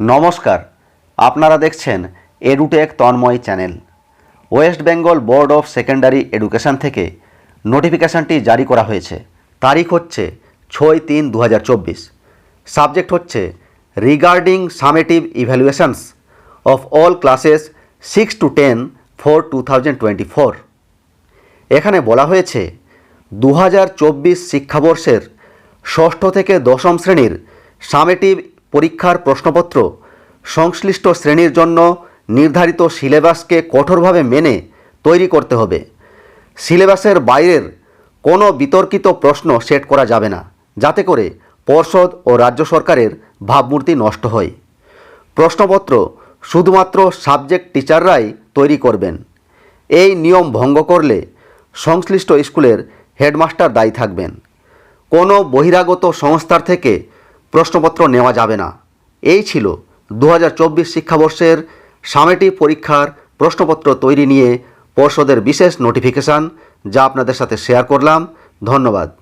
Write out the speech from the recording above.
নমস্কার, আপনারা দেখছেন edutech Tanmoy channel. West Bengal board of secondary education থেকে নোটিফিকেশানটি জারি করা হয়েছে। তারিখ হচ্ছে ছয় তিন দু সাবজেক্ট হচ্ছে regarding summative evaluations of all classes six to ten four two এখানে বলা হয়েছে দু হাজার চব্বিশ শিক্ষাবর্ষের ষষ্ঠ থেকে দশম শ্রেণির সামেটিভ পরীক্ষার প্রশ্নপত্র সংশ্লিষ্ট শ্রেণির জন্য নির্ধারিত সিলেবাসকে কঠোরভাবে মেনে তৈরি করতে হবে। সিলেবাসের বাইরের কোনো বিতর্কিত প্রশ্ন সেট করা যাবে না, যাতে করে পর্ষদ ও রাজ্য সরকারের ভাবমূর্তি নষ্ট হয়। প্রশ্নপত্র শুধুমাত্র সাবজেক্ট টিচাররাই তৈরি করবেন। এই নিয়ম ভঙ্গ করলে সংশ্লিষ্ট স্কুলের হেডমাস্টার দায়ী থাকবেন। কোনো বহিরাগত সংস্থার থেকে প্রশ্নপত্র নেওয়া যাবে না। এই ছিল দু হাজার চব্বিশ শিক্ষাবর্ষের সামেটিভ পরীক্ষার প্রশ্নপত্র তৈরি নিয়ে পর্ষদের বিশেষ নোটিফিকেশান, যা আপনাদের সাথে শেয়ার করলাম। ধন্যবাদ।